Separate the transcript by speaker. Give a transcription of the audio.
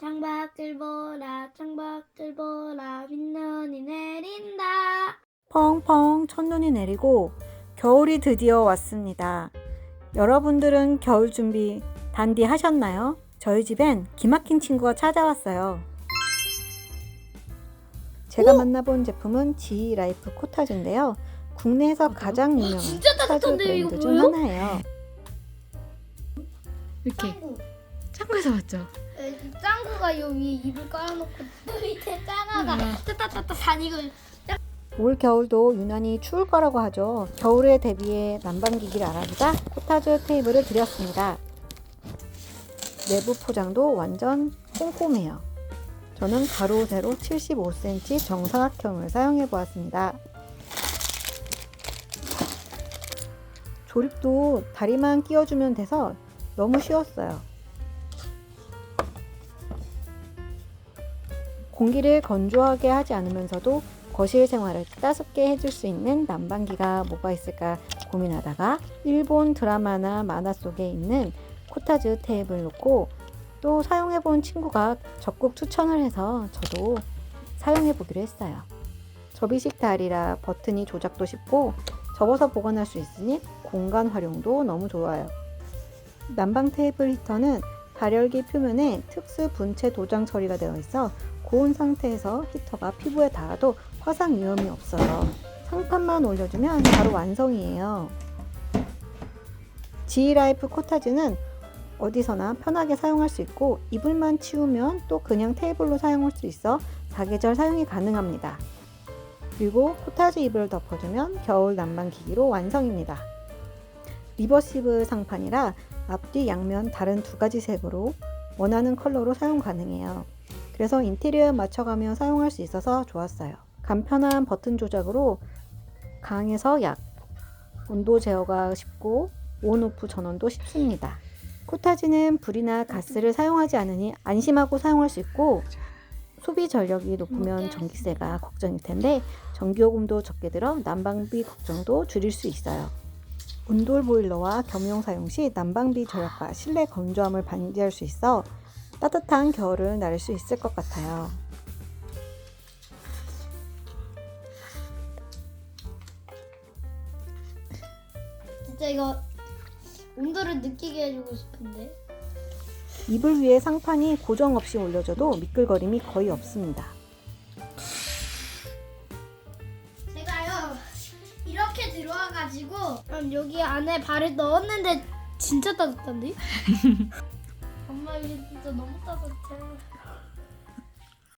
Speaker 1: 창밖을 보라 창밖을 보라 윗눈이 내린다
Speaker 2: 펑펑 첫눈이 내리고 겨울이 드디어 왔습니다. 여러분들은 겨울 준비 단디 하셨나요? 저희 집엔 기막힌 친구가 찾아왔어요. 제가 만나본 제품은 G 라이프 코타즈인데요. 국내에서 가장 유명한 코타즈 브랜드 중? 하나예요.
Speaker 3: 이렇게
Speaker 1: 짱구
Speaker 3: 창고에서 왔죠.
Speaker 1: 에, 이 짱구가 요 위에 입을 깔아놓고 밑에 짱아가
Speaker 3: 음.
Speaker 1: 따따따따 다니고
Speaker 2: 올 겨울도 유난히 추울 거라고 하죠. 겨울에 대비해 난방기기를 알아보자 코타즈 테이블을 드렸습니다. 내부 포장도 완전 꼼꼼해요. 저는 가로 세로 75cm 정사각형을 사용해 보았습니다. 조립도 다리만 끼워주면 돼서 너무 쉬웠어요. 공기를 건조하게 하지 않으면서도 거실 생활을 따숩게 해줄 수 있는 난방기가 뭐가 있을까 고민하다가 일본 드라마나 만화 속에 있는 코타즈 테이블 놓고 또 사용해본 친구가 적극 추천을 해서 저도 사용해보기로 했어요. 접이식 다리라 버튼이 조작도 쉽고 접어서 보관할 수 있으니 공간 활용도 너무 좋아요. 난방 테이블 히터는 발열기 표면에 특수 분체 도장 처리가 되어 있어 고온 상태에서 히터가 피부에 닿아도 화상 위험이 없어요. 상판만 올려주면 바로 완성이에요. G라이프 코타즈는 어디서나 편하게 사용할 수 있고 이불만 치우면 또 그냥 테이블로 사용할 수 있어 사계절 사용이 가능합니다. 그리고 코타즈 이불을 덮어주면 겨울 난방 기기로 완성입니다. 리버시블 상판이라 앞뒤 양면 다른 두 가지 색으로 원하는 컬러로 사용 가능해요. 그래서 인테리어에 맞춰가며 사용할 수 있어서 좋았어요. 간편한 버튼 조작으로 강에서 약, 온도 제어가 쉽고 온오프 전원도 쉽습니다. 코타지는 불이나 가스를 사용하지 않으니 안심하고 사용할 수 있고 소비 전력이 높으면 전기세가 걱정일 텐데 전기요금도 적게 들어 난방비 걱정도 줄일 수 있어요. 온돌 보일러와 겸용 사용 시 난방비 절약과 실내 건조함을 방지할 수 있어 따뜻한 겨울을 나를 수 있을 것 같아요.
Speaker 1: 진짜 이거 온도를 느끼게 해주고 싶은데
Speaker 2: 이불 위에 상판이 고정 없이 올려져도 미끌거림이 거의 없습니다.
Speaker 1: 이렇게 들어와가지고 음, 여기 안에 발을 넣었는데 진짜 따뜻한데? 엄마 이게 진짜 너무 따뜻해